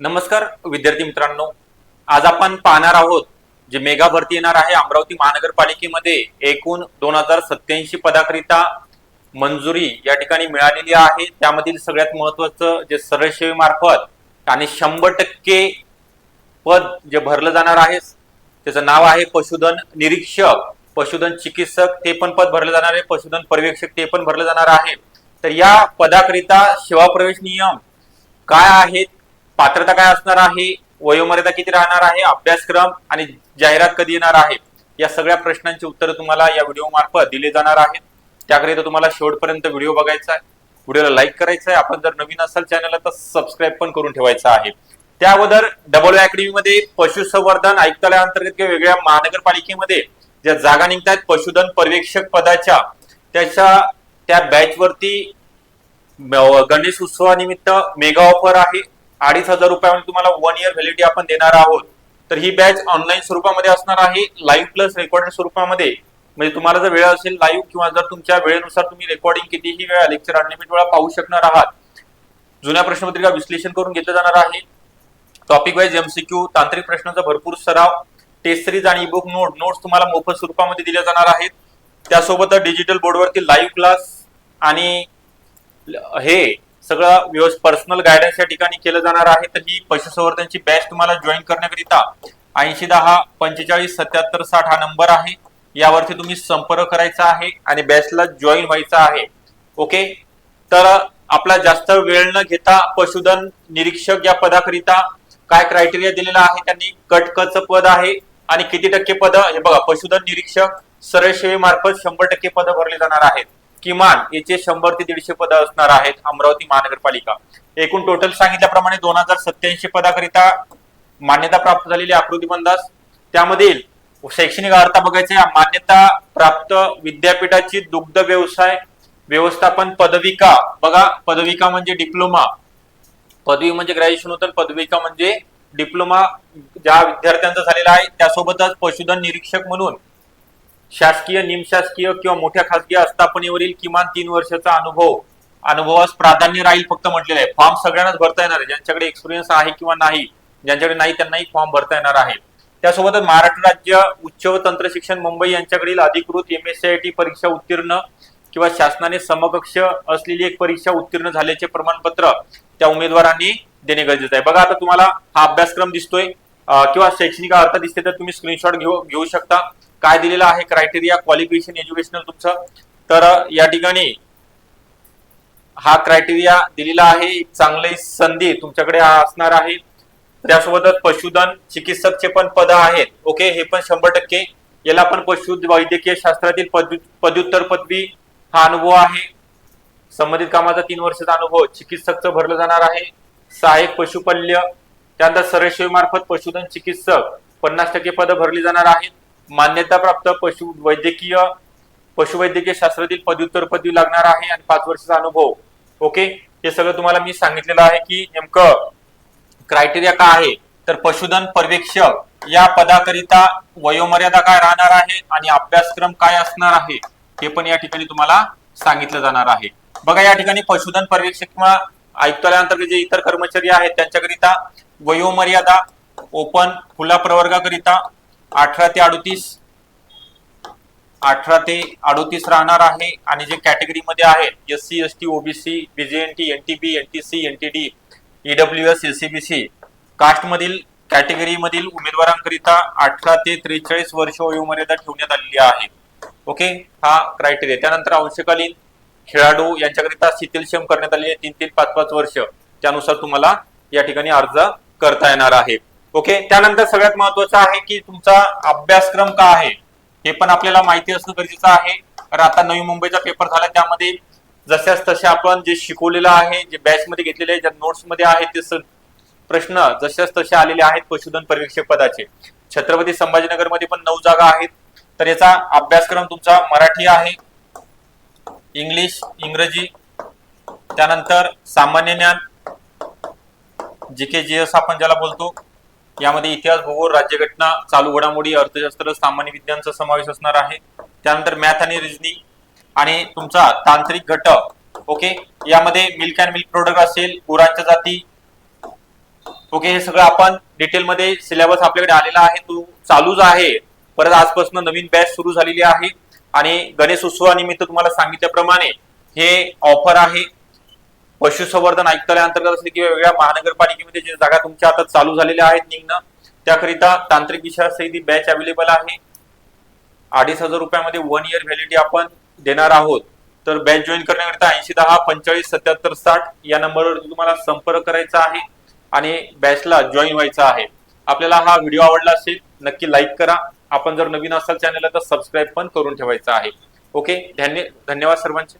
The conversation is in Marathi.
नमस्कार विद्यार्थी मित्रांनो. आज आपण पाहणार आहोत जे मेगा भरती येणार आहे अमरावती महानगरपालिकेमध्ये. एकूण दोन हजार सत्याऐंशी पदाकरिता मंजुरी या ठिकाणी मिळालेली आहे. त्यामधील सगळ्यात महत्वाचं जे सरळ सेवेमार्फत आणि शंभर टक्के पद जे भरलं जाणार आहे त्याचं नाव आहे पशुधन निरीक्षक पशुधन चिकित्सक ते पण पद भरलं जाणार आहे पशुधन पर्यवेक्षक ते पण भरलं जाणार आहे. तर या पदाकरिता सेवा प्रवेश नियम काय आहेत? पात्रता काय असणार आहे? वयोमर्यादा किती राहणार आहे? अभ्यासक्रम आणि जाहिरात कधी येणार आहे? या सगळ्या प्रश्नांची उत्तरं तुम्हाला या व्हिडिओ मार्फत दिले जाणार आहेत. त्याकरिता तुम्हाला शेवटपर्यंत व्हिडिओ बघायचा आहे. व्हिडिओला लाईक करायचा आहे. आपण जर नवीन असाल चॅनलला तर सबस्क्राईब पण करून ठेवायचं आहे. त्या अगोदर डबल अकॅडमीमध्ये पशुसंवर्धन आयुक्तालयाअंतर्गत किंवा वेगळ्या महानगरपालिकेमध्ये ज्या जागा निघतात पशुधन पर्यवेक्षक पदाच्या त्याच्या त्या बॅचवरती गणेश उत्सवानिमित्त मेगा ऑफर आहे. अडीच हजार रुपयामध्ये तुम्हाला वन इयर व्हॅलिडिटी आपण देणार आहोत. तर ही बॅच ऑनलाईन स्वरूपामध्ये असणार आहे. लाईव्ह प्लस रेकॉर्डेड स्वरूपामध्ये. म्हणजे तुम्हाला जर वेळ असेल लाईव्ह किंवा जर तुमच्या वेळेनुसार तुम्ही रेकॉर्डिंग कितीही वेळा लेक्चर अनलिमिटेड वेळा पाहू शकणार आहात. जुन्या प्रश्नपत्रिका विश्लेषण करून घेतलं जाणार आहे. टॉपिक वाईज एमसीक्यू तांत्रिक प्रश्नांचा भरपूर सराव टेस्ट सिरीज आणि ईबुक नोट नोट्स तुम्हाला मोफत स्वरूपामध्ये दिल्या जाणार आहेत. त्यासोबतच डिजिटल बोर्डवरती लाईव्ह क्लास आणि हे सगळं व्यवस्थित पर्सनल गायडन्स या ठिकाणी केलं जाणार आहे. तर ही पशुसंवर्धनची बॅच तुम्हाला जॉईन करण्याकरिता ऐंशी दहा पंचेचाळीस सत्याहत्तर साठ हा नंबर आहे. यावरती तुम्ही संपर्क करायचा आहे आणि बॅचला जॉईन व्हायचा आहे. ओके तर आपला जास्त वेळ न घेता पशुधन निरीक्षक या पदाकरिता काय क्रायटेरिया दिलेला आहे त्यांनी? कटकचं पद आहे आणि किती टक्के पद? हे बघा पशुधन निरीक्षक सरळ सेवेमार्फत शंभर टक्के पद भरली जाणार आहेत. किमान याचे शंभर ते दीडशे पद असणार आहेत अमरावती महानगरपालिका. एकूण टोटल सांगितल्याप्रमाणे दोन हजार सत्याऐंशी पदाकरिता मान्यता प्राप्त झालेली आकृतीबंधास त्यामधील शैक्षणिक अर्थ बघायचे मान्यता प्राप्त विद्यापीठाची दुग्ध व्यवसाय व्यवस्थापन पदविका. बघा पदविका म्हणजे डिप्लोमा. पदवी म्हणजे ग्रॅज्युएशन होतं पदविका म्हणजे डिप्लोमा ज्या विद्यार्थ्यांचा झालेला आहे त्यासोबतच पशुधन निरीक्षक म्हणून शासकीय निमशासकीय किंवा मोठ्या खासगी आस्थापनेवरील किमान तीन वर्षाचा अनुभव अनुभवास प्राधान्य राहील फक्त म्हटलेलं आहे. फॉर्म सगळ्यांनाच भरता येणार आहे. ज्यांच्याकडे एक्सपिरियन्स आहे किंवा नाही ज्यांच्याकडे नाही त्यांनाही फॉर्म भरता येणार आहे. त्यासोबतच महाराष्ट्र राज्य उच्च व तंत्र शिक्षण मुंबई यांच्याकडील अधिकृत एम एस आय टी परीक्षा उत्तीर्ण किंवा शासनाने समकक्ष असलेली एक परीक्षा उत्तीर्ण झाल्याचे प्रमाणपत्र त्या उमेदवारांनी देणे गरजेचं आहे. बघा आता तुम्हाला हा अभ्यासक्रम दिसतोय. किंवा शैक्षणिक अर्थ दिसते तर तुम्ही स्क्रीनशॉट घेऊ घेऊ शकता. काय दिलेलं आहे क्रायटेरिया क्वालिफिकेशन एज्युकेशनल तुमचं? तर या ठिकाणी हा क्रायटेरिया दिलेला आहे. चांगली संधी तुमच्याकडे असणार आहे. त्यासोबतच पशुधन चिकित्सकचे पण पद आहेत. ओके हे पण शंभर टक्के. याला पण पशु वैद्यकीय शास्त्रातील पदवी पदव्युत्तर पदवी हा अनुभव आहे. संबंधित कामाचा तीन वर्षाचा अनुभव चिकित्सकचं भरलं जाणार आहे. सहाय्यक पशुपल्य त्यानंतर सरळ मार्फत पशुधन चिकित्सक पन्नास टक्के पद भरली जाणार आहेत. मान्यताप्राप्त पशु वैद्यकीय पशुवैद्यकीय शास्त्रातील पदव्युत्तर पदवी लागणार आहे आणि पाच वर्षाचा अनुभव. ओके? हे सगळं तुम्हाला मी सांगितलेलं आहे की नेमकं क्रायटेरिया काय आहे? तर पशुधन पर्यवेक्षक या पदाकरिता वयोमर्यादा काय राहणार आहे आणि अभ्यासक्रम काय असणार आहे? हे पण या ठिकाणी तुम्हाला सांगितलं जाणार आहे. बघा या ठिकाणी पशुधन पर्यवेक्षक किंवा आयुक्तालयाअंतर्गत जे इतर कर्मचारी आहेत त्यांच्याकरिता वयोमर्यादा ओपन खुला प्रवर्गाकरिता अठरा ते अडोतीस. अठरा ते अडोतीस राहणार आहे. आणि जे कॅटेगरीमध्ये आहेत S C S T OBC BJNT NTB NTC NTD EW S SEBC कास्टमधील category मधील उमेदवारांकरिता अठरा ते त्रेचाळीस वर्ष वयोमर्यादा ठेवण्यात आलेली आहे. ओके हा क्रायटेरिया त्यानंतर अंशकालीन खेळाडू यांच्याकरिता शिथिलक्षम करण्यात आलेली आहे तीन तीन पाच पाच वर्ष. त्यानुसार तुम्हाला या ठिकाणी अर्ज करता येणार आहे. ओके त्यानंतर सगळ्यात महत्वाचं आहे की तुमचा अभ्यासक्रम का आहे? हे पण आपल्याला माहिती असणं गरजेचं आहे. कारण आता नवी मुंबईचा पेपर झाला त्यामध्ये जशाच तसे आपण जे शिकवलेलं आहे जे बॅच मध्ये घेतलेले आहे ज्या नोट्समध्ये आहे ते प्रश्न जशाच तसे आलेले आहेत पशुधन पर्यवेक्षक पदाचे. छत्रपती संभाजीनगरमध्ये पण नऊ जागा आहेत. तर याचा अभ्यासक्रम तुमचा मराठी आहे इंग्लिश इंग्रजी त्यानंतर सामान्य ज्ञान जी के जी एस आपण ज्याला बोलतो यामध्ये इतिहास भूगोल राज्यघटना चालू घडामोडी अर्थशास्त्र सामान्य विज्ञानचा समावेश असणार आहे. त्यानंतर मॅथ आणि रिजनिंग आणि तुमचा तांत्रिक घटक ओके यामध्ये मिल्क अँड मिल्क प्रोडक्ट असेल गुरांच्या जाती ओके हे सगळं आपण डिटेलमध्ये सिलेबस आपल्याकडे आलेला आहे. तो चालूच आहे. परत आजपासून नवीन बॅच सुरू झालेली आहे. आणि गणेश उत्सवानिमित्त तुम्हाला सांगितल्याप्रमाणे हे ऑफर आहे. पशुसंवर्धन आयुक्तालयाअंतर्गत असेल किंवा वेगळ्या महानगरपालिकेमध्ये जे जागा तुमच्या आता चालू झालेल्या आहेत निघणं त्याकरिता तांत्रिक विषयासहित बॅच अवेलेबल आहे. अडीच हजार रुपयामध्ये वन इयर व्हॅलिडिटी आपण देणार आहोत. तर बॅच जॉईन करण्याकरिता ऐंशी दहा पंचेचाळीस सत्याहत्तर साठ या नंबरवर तुम्हाला संपर्क करायचा आहे आणि बॅचला जॉईन व्हायचं आहे. आपल्याला हा व्हिडिओ आवडला असेल नक्की लाईक करा. आपण जर नवीन असाल चॅनलला तर सबस्क्राईब पण करून ठेवायचं आहे. ओके धन्य धन्यवाद सर्वांचे.